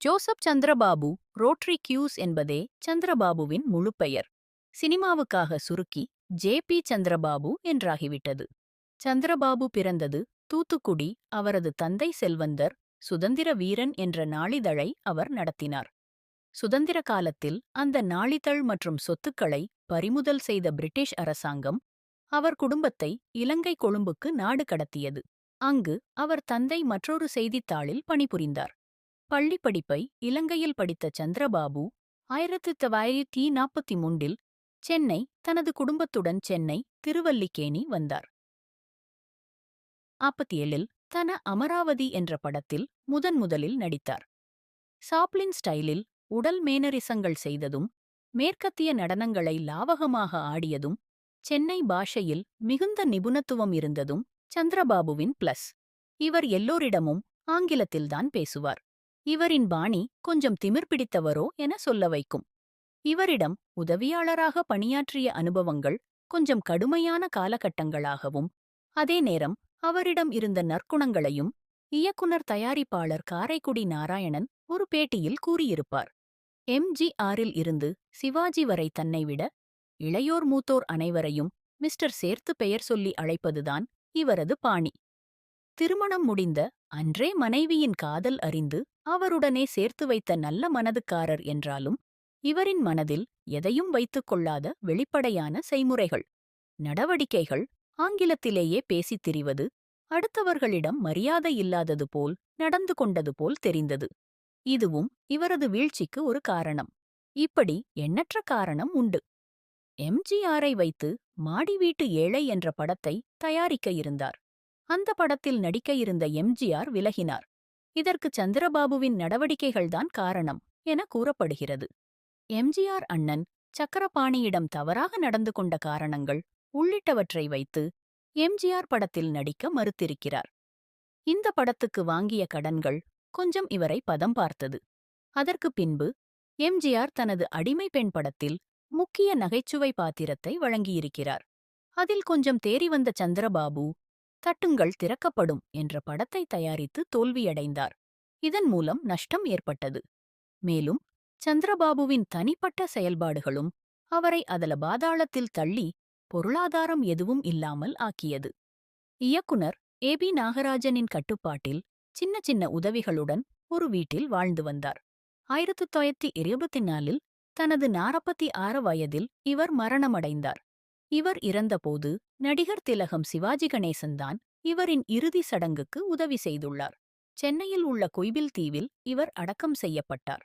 Joseph Chandrababu rotary கியூஸ் என்பதே சந்திரபாபுவின் முழு பெயர். சினிமாவுக்காக சுருக்கி ஜே பி சந்திரபாபு என்றாகிவிட்டது. சந்திரபாபு பிறந்தது தூத்துக்குடி அவரது தந்தை செல்வந்தர் சுதந்திர வீரன் என்ற நாளிதழை அவர் நடத்தினார். சுதந்திர காலத்தில் அந்த நாளிதழ் மற்றும் சொத்துக்களை பறிமுதல் செய்த பிரிட்டிஷ் அரசாங்கம் அவர் குடும்பத்தை இலங்கை கொழும்புக்கு நாடு கடத்தியது. அங்கு அவர் தந்தை மற்றொரு செய்தித்தாளில் பணிபுரிந்தார். பள்ளிப் படிப்பை இலங்கையில் படித்த சந்திரபாபு ஆயிரத்தி தொள்ளாயிரத்தி நாற்பத்தி மூன்றில் சென்னை தனது குடும்பத்துடன் சென்னை திருவல்லிக்கேணி வந்தார். நாற்பத்தி ஏழில் தன அமராவதி என்ற படத்தில் முதன் முதலில் நடித்தார். சாப்ளின் ஸ்டைலில் உடல் மேனரிசங்கள் செய்ததும் மேற்கத்திய நடனங்களை லாவகமாக ஆடியதும் சென்னை பாஷையில் மிகுந்த நிபுணத்துவம் இருந்ததும் சந்திரபாபுவின் பிளஸ். இவர் எல்லோரிடமும் ஆங்கிலத்தில்தான் பேசுவார். இவரின் பாணி கொஞ்சம் திமிர் பிடித்தவரோ என சொல்ல வைக்கும். இவரிடம் உதவியாளராக பணியாற்றிய அனுபவங்கள் கொஞ்சம் கடுமையான காலகட்டங்களாகவும் அதே நேரம் அவரிடம் இருந்த நற்குணங்களையும் இயக்குனர் தயாரிப்பாளர் காரைக்குடி நாராயணன் ஒரு பேட்டியில் கூறியிருப்பார். எம்ஜிஆரில் இருந்து சிவாஜி வரை தன்னை விட இளையோர் மூத்தோர் அனைவரையும் மிஸ்டர் சேர்த்து பெயர் சொல்லி அழைப்பதுதான் இவரது பாணி. திருமணம் முடிந்த அன்றே மனைவியின் காதல் அறிந்து அவருடனே சேர்த்து வைத்த நல்ல மனதுக்காரர் என்றாலும் இவரின் மனதில் எதையும் வைத்துக் கொள்ளாத வெளிப்படையான செய்முறைகள் நடவடிக்கைகள் ஆங்கிலத்திலேயே பேசித் திரிவது அடுத்தவர்களிடம் மரியாதை இல்லாதது போல் நடந்து கொண்டது போல் தெரிந்தது. இதுவும் இவரது வீழ்ச்சிக்கு ஒரு காரணம். இப்படி எண்ணற்ற காரணம் உண்டு. எம்ஜிஆரை வைத்து மாடி வீட்டு ஏழை என்ற படத்தை தயாரிக்க இருந்தார். அந்த படத்தில் நடிக்க இருந்த எம்ஜிஆர் விலகினார். இதற்கு சந்திரபாபுவின் நடவடிக்கைகள்தான் காரணம் என கூறப்படுகிறது. எம்ஜிஆர் அண்ணன் சக்கரபாணியிடம் தவறாக நடந்து கொண்ட காரணங்கள் உள்ளிட்டவற்றை வைத்து எம்ஜிஆர் படத்தில் நடிக்க மறுத்திருக்கிறார். இந்த படத்துக்கு வாங்கிய கடன்கள் கொஞ்சம் இவரை பதம் பார்த்தது. அதற்கு பின்பு எம்ஜிஆர் தனது அடிமை பெண் படத்தில் முக்கிய நகைச்சுவை பாத்திரத்தை வழங்கியிருக்கிறார். அதில் கொஞ்சம் தேறி வந்த சந்திரபாபு தட்டுங்கள் திறக்கப்படும் என்ற படத்தை தயாரித்து தோல்வியடைந்தார். இதன் மூலம் நஷ்டம் ஏற்பட்டது. மேலும் சந்திரபாபுவின் தனிப்பட்ட செயல்பாடுகளும் அவரை அதல பாதாளத்தில் தள்ளி பொருளாதாரம் எதுவும் இல்லாமல் ஆக்கியது. இயக்குனர் ஏ. பி. நாகராஜனின் கட்டுப்பாட்டில் சின்ன சின்ன உதவிகளுடன் ஒரு வீட்டில் வாழ்ந்து வந்தார். ஆயிரத்து தொள்ளாயிரத்தி இருபத்தி நாலில் தனது நாற்பத்தி ஆறு வயதில் இவர் மரணமடைந்தார். இவர் இறந்தபோது நடிகர் திலகம் சிவாஜி கணேசன்தான் இவரின் இறுதி சடங்குக்கு உதவி செய்துள்ளார். சென்னையில் உள்ள கொய்பில் தீவில் இவர் அடக்கம் செய்யப்பட்டார்.